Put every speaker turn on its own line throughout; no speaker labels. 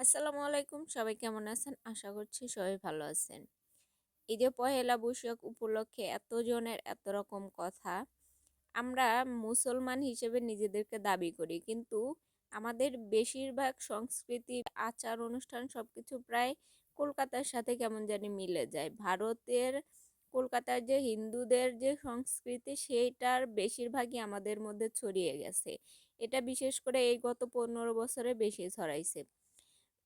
আসসালামু আলাইকুম। সবাই কেমন আছেন? আশা করছি সবাই ভালো আছেন। যে পহেলা বৈশাখ উপলক্ষে এতজনের এত রকম কথা, আমরা মুসলমান হিসেবে নিজেদেরকে দাবি করি। কিন্তু আমাদের বেশিরভাগ সংস্কৃতি, আচার, অনুষ্ঠান সব কিছু প্রায় কলকাতার সাথে কেমন জানি মিলে যায়। ভারতের কলকাতার যে হিন্দুদের যে সংস্কৃতি, সেইটার বেশিরভাগই আমাদের মধ্যে ছড়িয়ে গেছে। এটা বিশেষ করে এই গত পনেরো বছরে বেশি ছড়াইছে।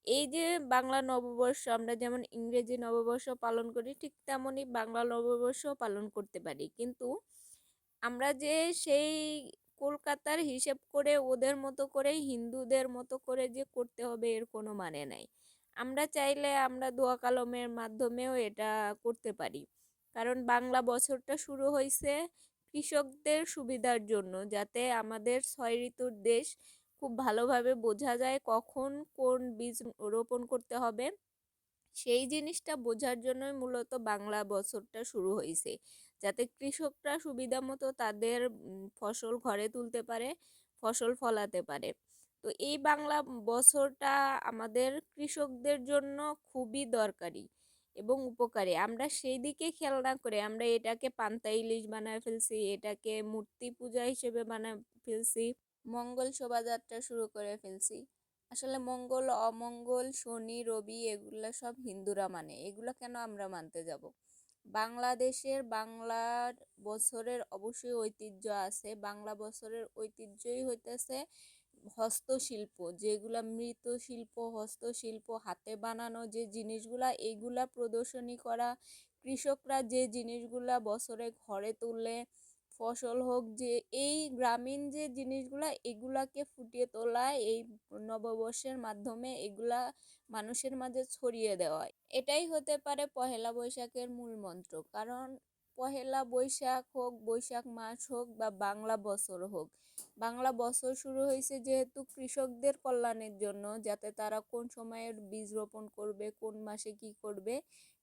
এই যে বাংলা নববর্ষ আমরা যেমন ইংরেজি নববর্ষ পালন করি, ঠিক তেমনই বাংলা নববর্ষ পালন করতে পারি। কিন্তু আমরা যে সেই কলকাতার হিসেব করে ওদের মতো করে হিন্দুদের মতো করে যে করতে হবে এর কোনো মানে নাই। আমরা চাইলে আমরা দোয়া কালমের মাধ্যমেও এটা করতে পারি। কারণ বাংলা বছরটা শুরু হয়েছে কৃষকদের সুবিধার জন্য, যাতে আমাদের ছয় ঋতুর দেশ খুব ভালোভাবে বোঝা যায় কখন কোন বীজ রোপণ করতে হবে। সেই জিনিসটা বোঝার জন্যই মূলত বাংলা বছরটা শুরু হয়েছে যাতে কৃষকরা সুবিধা মতো তাদের ফসল ঘরে তুলতে পারে, ফসল ফলাতে পারে। তো এই বাংলা বছরটা আমাদের কৃষকদের জন্য খুবই দরকারি এবং উপকারী। আমরা সেই দিকে খেয়াল না করে আমরা এটাকে পান্তা ইলিশ বানায় ফেলছি, এটাকে মূর্তি পূজা হিসেবে বানায় ফেলছি। মঙ্গল শোভাযাত্রা শুরু করে ফেলছি। আসলে মঙ্গল, অমঙ্গল, শনি, রবি এগুলো সব হিন্দুরা মানে এগুলো কেন আমরা মানতে যাব? বাংলাদেশের বাংলার বছরের অবশ্যই ঐতিহ্য আছে, বাংলা বছরের ঐতিহ্যই হইতেছে হস্তশিল্প, যেগুলা মৃৎশিল্প হস্তশিল্প, হাতে বানানো যে জিনিসগুলা এইগুলা প্রদর্শনী করা, কৃষকরা যে জিনিসগুলা বছরে ঘরে তুললে ফসল হোক যে, এই গ্রামীণ যে জিনিসগুলা, এগুলাকে ফুটিয়ে তোলা, এই নববর্ষের মাধ্যমে এগুলা মানুষের মাঝে ছড়িয়ে দেওয়া। এটাই হতে পারে পহেলা বৈশাখের মূল মন্ত্র। কারণ পহেলা বৈশাখ হোক, বৈশাখ মাস হোক বা বাংলা বছর হোক, বাংলা বছর শুরু হয়েছে যেহেতু কৃষকদের কল্যাণের জন্য, যাতে তারা কোন সময়ের বীজ রোপণ করবে, কোন মাসে কি করবে,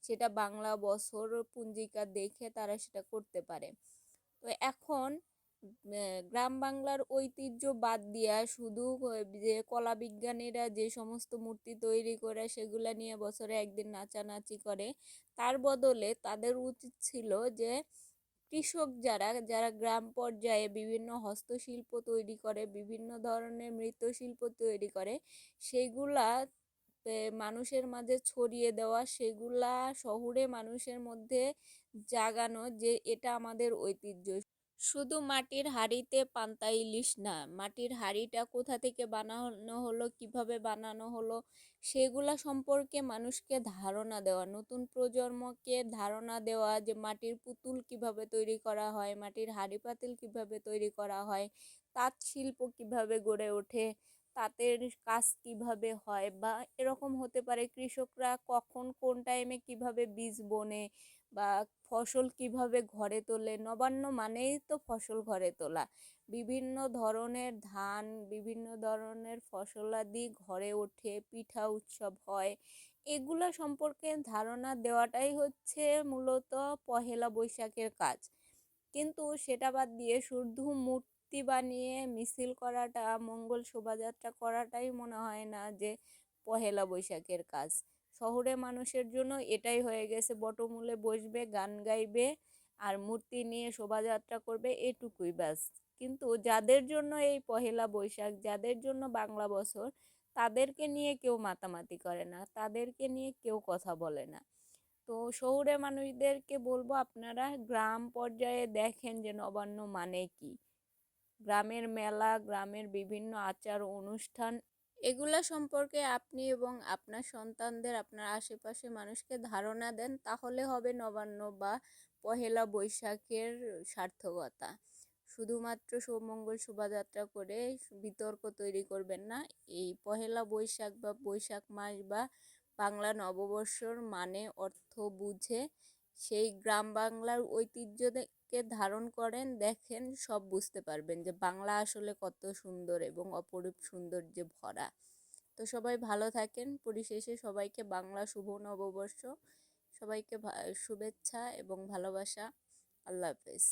সেটা বাংলা বছর পুঞ্জিকা দেখে তারা সেটা করতে পারে। তো এখন গ্রাম বাংলার ঐতিহ্য বাদ দিয়া শুধু যে কলা বিজ্ঞানীরা যে সমস্ত মূর্তি তৈরি করে সেগুলা নিয়ে বছরে একদিন নাচানাচি করে, তার বদলে তাদের উচিত ছিল যে কৃষক যারা যারা গ্রাম পর্যায়ে বিভিন্ন হস্তশিল্প তৈরি করে, বিভিন্ন ধরনের মৃৎশিল্প তৈরি করে, সেগুলা মানুষের মাঝে ছড়িয়ে দেওয়া সেগুলা শহুরে মানুষের মধ্যে জাগানো যে এটা আমাদের ঐতিহ্য। শুধু মাটির হাঁড়িতে পান্তা ইলিশ না, মাটির হাঁড়িটা কোথা থেকে বানানো হলো, কীভাবে বানানো হলো, সেগুলা সম্পর্কে মানুষকে ধারণা দেওয়া, নতুন প্রজন্মকে ধারণা দেওয়া যে মাটির পুতুল কীভাবে তৈরি করা হয়, মাটির হাঁড়ি পাতিল কীভাবে তৈরি করা হয়, তাঁত শিল্প কীভাবে গড়ে ওঠে তাঁতের কাজ কীভাবে হয় বা এরকম হতে পারে কৃষকরা কখন কোন টাইমে কীভাবে বীজ বোনে বা ফসল কীভাবে ঘরে তোলে? নবান্ন মানেই তো ফসল ঘরে তোলা। বিভিন্ন ধরনের ধান, বিভিন্ন ধরনের ফসলাদি ঘরে ওঠে, পিঠা উৎসব হয়। এগুলা সম্পর্কে ধারণা দেওয়াটাই হচ্ছে মূলত পহেলা বৈশাখের কাজ। কিন্তু সেটা বাদ দিয়ে শুধু মূর্তি বানিয়ে মিছিল করাটা, মঙ্গল শোভাযাত্রা করাটাই মনে হয় না যে পহেলা বৈশাখের কাজ। শহরে মানুষের জন্য এটাই হয়ে গেছে, বটমূলে বসবে, গান গাইবে আর মূর্তি নিয়ে শোভাযাত্রা করবে, এটুকুই ব্যাস। কিন্তু যাদের জন্য এই পহেলা বৈশাখ, যাদের জন্য বাংলা বছর, তাদেরকে নিয়ে কেউ মাতামাতি করে না, তাদেরকে নিয়ে কেউ কথা বলে না। তো শহুরে মানুষদেরকে বলব আপনারা, গ্রাম পর্যায়ে দেখেন যে নবান্ন মানে কি। গ্রামের মেলা, গ্রামের বিভিন্ন আচার, অনুষ্ঠান, এগুলা সম্পর্কে আপনি এবং আপনার সন্তানদের, আপনার আশেপাশে মানুষকে ধারণা দেন, তাহলে হবে নবান্ন বা পহেলা বৈশাখের সার্থকতা। শুধুমাত্র সৌমঙ্গল শোভাযাত্রা করে বিতর্ক তৈরি করবেন না, এই পহেলা বৈশাখ বা বৈশাখ মাস বা বাংলা নববর্ষর মানে অর্থ বুঝে সেই গ্রাম বাংলার ঐতিহ্যকে ধারণ করেন, দেখেন সব বুঝতে পারবেন যে বাংলা আসলে কত সুন্দর এবং অপরূপ সৌন্দর্যে ভরা। তো সবাই ভালো থাকেন, পরিশেষে সবাইকে বাংলা শুভ নববর্ষ, সবাইকে শুভেচ্ছা এবং ভালোবাসা। আল্লাহ হাফেজ।